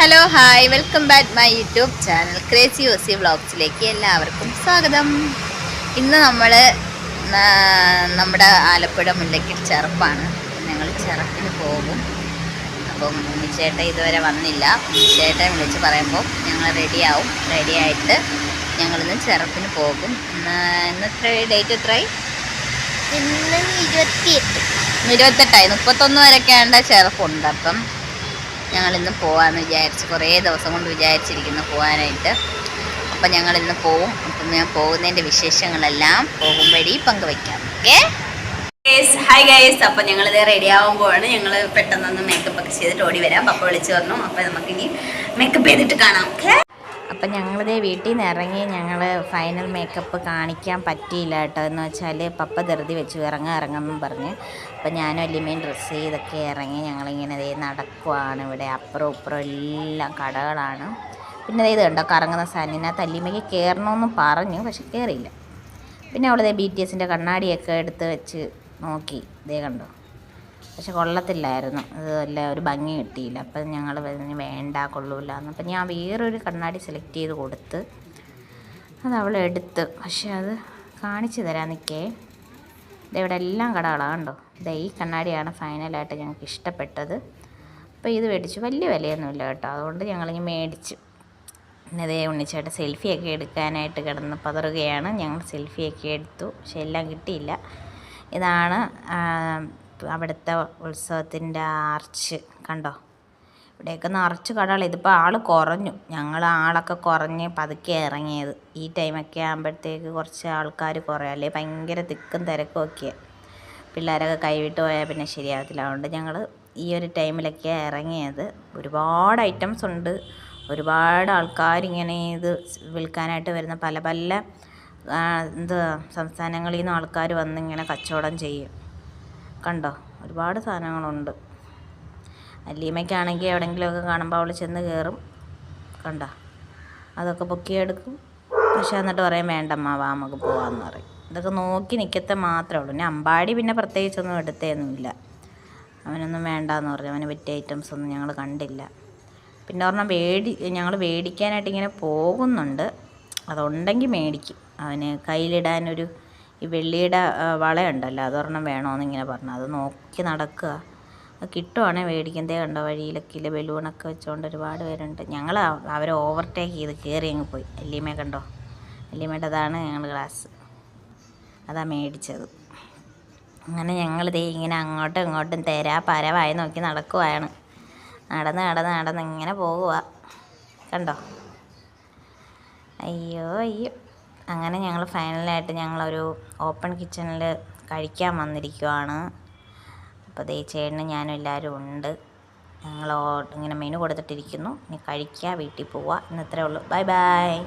Hello hi welcome back my YouTube channel crazy Aussie വ്ളോഗ്സിലേക്ക് എല്ലാവർക്കും സ്വാഗതം. ഇന്ന് നമ്മൾ നമ്മുടെ ആലപ്പുഴ മുല്ലയ്ക്കൽ ചെറുപ്പാണ്. ഞങ്ങൾ ചെറുപ്പിന് പോകും. അപ്പം ഉണ്ണിച്ചേട്ടൻ ഇതുവരെ വന്നില്ല. ഉണ്ണിച്ചേട്ടൻ വിളിച്ച് പറയുമ്പോൾ ഞങ്ങൾ റെഡിയാവും റെഡിയായിട്ട് ഞങ്ങളിന്ന് ചെറുപ്പിന് പോകും. ഇന്ന് ഇന്ന് എത്ര ഡേറ്റ് എത്രയായി ഇരുപത്തെട്ടായി. മുപ്പത്തൊന്ന് വരെയൊക്കെ ആണ്ട ചെറുപ്പുണ്ട്. അപ്പം ഞങ്ങളിന്ന് പോകാമെന്ന് വിചാരിച്ച് കുറേ ദിവസം കൊണ്ട് വിചാരിച്ചിരിക്കുന്നു പോകാനായിട്ട് അപ്പം ഞങ്ങളിന്ന് പോവും. അപ്പം ഞാൻ പോകുന്നതിന്റെ വിശേഷങ്ങളെല്ലാം പോകും വഴി പങ്കുവയ്ക്കാം. ഓക്കെ? ഹായ് ഗൈസ് അപ്പം ഞങ്ങളിത് റെഡി ആകുമ്പോഴാണ് ഞങ്ങൾ പെട്ടെന്നൊന്ന് മേക്കപ്പ് ഒക്കെ ചെയ്തിട്ട് ഓടി വരാം. പപ്പ വിളിച്ച് പറഞ്ഞു. അപ്പം നമുക്കിനി മേക്കപ്പ് ചെയ്തിട്ട് കാണാം. ഓക്കെ അപ്പം ഞങ്ങളിതേ വീട്ടിൽ നിന്ന് ഇറങ്ങി ഞങ്ങൾ ഫൈനൽ മേക്കപ്പ് കാണിക്കാൻ പറ്റിയില്ല കേട്ടോ. എന്ന് വെച്ചാൽ പപ്പ ധൃതി വെച്ചു. ഇറങ്ങാൻ ഇറങ്ങുമെന്നും പറഞ്ഞ്. അപ്പം ഞാനും അല്ലിമയും ഡ്രസ്സ് ചെയ്തൊക്കെ ഇറങ്ങി ഞങ്ങളിങ്ങനെ ദേ നടക്കുവാണ് ഇവിടെ. അപ്പുറം ഇപ്പുറം എല്ലാം കടകളാണ്. പിന്നെ ഇത് കണ്ടോ? കറങ്ങുന്ന സാധനത്തിനകത്ത് അല്ലിമയ്ക്ക് കയറണമെന്ന് പറഞ്ഞു പക്ഷെ കയറിയില്ല പിന്നെ അവളിതേ ബി ടി എസിന്റെ കണ്ണാടിയൊക്കെ എടുത്ത് വെച്ച് നോക്കി. ഇതേ കണ്ടോ? പക്ഷെ കൊള്ളത്തില്ലായിരുന്നു. അതല്ല ഒരു ഭംഗി കിട്ടിയില്ല. അപ്പം ഞങ്ങൾ വേണ്ട കൊള്ളൂല എന്ന്. അപ്പം ഞാൻ വേറൊരു കണ്ണാടി സെലക്ട് ചെയ്ത് കൊടുത്ത് അത് അവൾ എടുത്ത്. പക്ഷെ അത് കാണിച്ചു തരാൻ നിൽക്കേ. ഇതവിടെ എല്ലാം കടകളാണ് കണ്ടോ? ഇതാ ഈ കണ്ണാടിയാണ് ഫൈനലായിട്ട് ഞങ്ങൾക്ക് ഇഷ്ടപ്പെട്ടത്. അപ്പോൾ ഇത് മേടിച്ചു. വലിയ വിലയൊന്നുമില്ല കേട്ടോ. അതുകൊണ്ട് ഞങ്ങളിങ്ങനെ മേടിച്ചു. ഇതേ ഉണ്ണിച്ചേട്ടൻ സെൽഫിയൊക്കെ എടുക്കാനായിട്ട് കിടന്ന് പതറുകയാണ്. ഞങ്ങൾ സെൽഫിയൊക്കെ എടുത്തു. പക്ഷെ എല്ലാം കിട്ടിയില്ല. ഇതാണ് അവിടുത്തെ ഉത്സവത്തിന്റെ ആർച്ച് കണ്ടോ? ഇവിടെയൊക്കെ നിറച്ച് കടകൾ ഇതിപ്പോൾ ആൾ കുറഞ്ഞു. ഞങ്ങൾ ആളൊക്കെ കുറഞ്ഞ് പതുക്കെ ഇറങ്ങിയത്. ഈ ടൈമൊക്കെ ആകുമ്പോഴത്തേക്ക് കുറച്ച് ആൾക്കാർ കുറയും അല്ലെങ്കിൽ ഭയങ്കര തിക്കും തിരക്കും ഒക്കെ പിള്ളേരൊക്കെ കൈവിട്ട് പോയാൽ പിന്നെ ശരിയാകത്തില്ല അതുകൊണ്ട് ഞങ്ങൾ ഈ ഒരു ടൈമിലൊക്കെ ഇറങ്ങിയത്. ഒരുപാട് ഐറ്റംസ് ഉണ്ട്. ഒരുപാട് ആൾക്കാരിങ്ങനെ ഇത് വിൽക്കാനായിട്ട് വരുന്ന പല പല എന്താ സംസ്ഥാനങ്ങളിൽ നിന്നും ആൾക്കാർ വന്നിങ്ങനെ കച്ചവടം ചെയ്യും. കണ്ടോ? ഒരുപാട് സാധനങ്ങളുണ്ട്. അല്ലീമയ്ക്കാണെങ്കിൽ എവിടെയെങ്കിലുമൊക്കെ കാണുമ്പോൾ അവൾ ചെന്ന് കയറും കണ്ടോ? അതൊക്കെ പൊക്കിയെടുക്കും പക്ഷേ എന്നിട്ട് പറയും വേണ്ടമ്മ വാ നമുക്ക് പോവാമെന്ന് പറയും. ഇതൊക്കെ നോക്കി നിൽക്കത്തെ മാത്രമേ ഉള്ളൂ. പിന്നെ അമ്പാടി പിന്നെ പ്രത്യേകിച്ചൊന്നും എടുത്തേന്നുമില്ല അവനൊന്നും വേണ്ടാന്ന് പറഞ്ഞു. അവന് പറ്റിയ ഐറ്റംസ് ഒന്നും ഞങ്ങൾ കണ്ടില്ല. പിന്നെ പറഞ്ഞാൽ വേടി ഞങ്ങൾ മേടിക്കാനായിട്ട് ഇങ്ങനെ പോകുന്നുണ്ട്. അതുണ്ടെങ്കിൽ മേടിക്കും. അവന് കയ്യിലിടാനൊരു ഈ വെള്ളിയുടെ വളയുണ്ടല്ലോ അതൊരെണ്ണം വേണമെന്ന് ഇങ്ങനെ പറഞ്ഞു. അത് നോക്കി നടക്കുക. അത് കിട്ടുവാണെങ്കിൽ മേടിക്കുന്നതേ കണ്ടോ വഴിയിലൊക്കെ ബലൂണൊക്കെ വെച്ചുകൊണ്ട് ഒരുപാട് പേരുണ്ട്. ഞങ്ങൾ അവരെ ഓവർടേക്ക് ചെയ്ത് കയറി അങ്ങ് പോയി. അല്ലിമേ കണ്ടോ? അല്ലിമേടേതാണ് ഞങ്ങൾ ക്ലാസ് അതാ മേടിച്ചത്. അങ്ങനെ ഞങ്ങൾ ദേ ഇങ്ങനെ അങ്ങോട്ടും ഇങ്ങോട്ടും തരാ പരവായി നോക്കി നടക്കുവാണ്. നടന്ന് നടന്ന് നടന്ന് ഇങ്ങനെ പോകുക കണ്ടോ? അയ്യോ അയ്യോ. അങ്ങനെ ഞങ്ങൾ ഫൈനലായിട്ട് ഞങ്ങളൊരു ഓപ്പൺ കിച്ചണിൽ കഴിക്കാൻ വന്നിരിക്കുവാണ്. അപ്പോൾ ദേ ചേട്ടനും ഞാനും എല്ലാവരും ഉണ്ട്. ഞങ്ങൾ ഇങ്ങനെ മെനു കൊടുത്തിട്ടിരിക്കുന്നു. ഇനി കഴിക്കുക വീട്ടിൽ പോവുക ഇന്ന് ഉള്ളൂ. Bye bye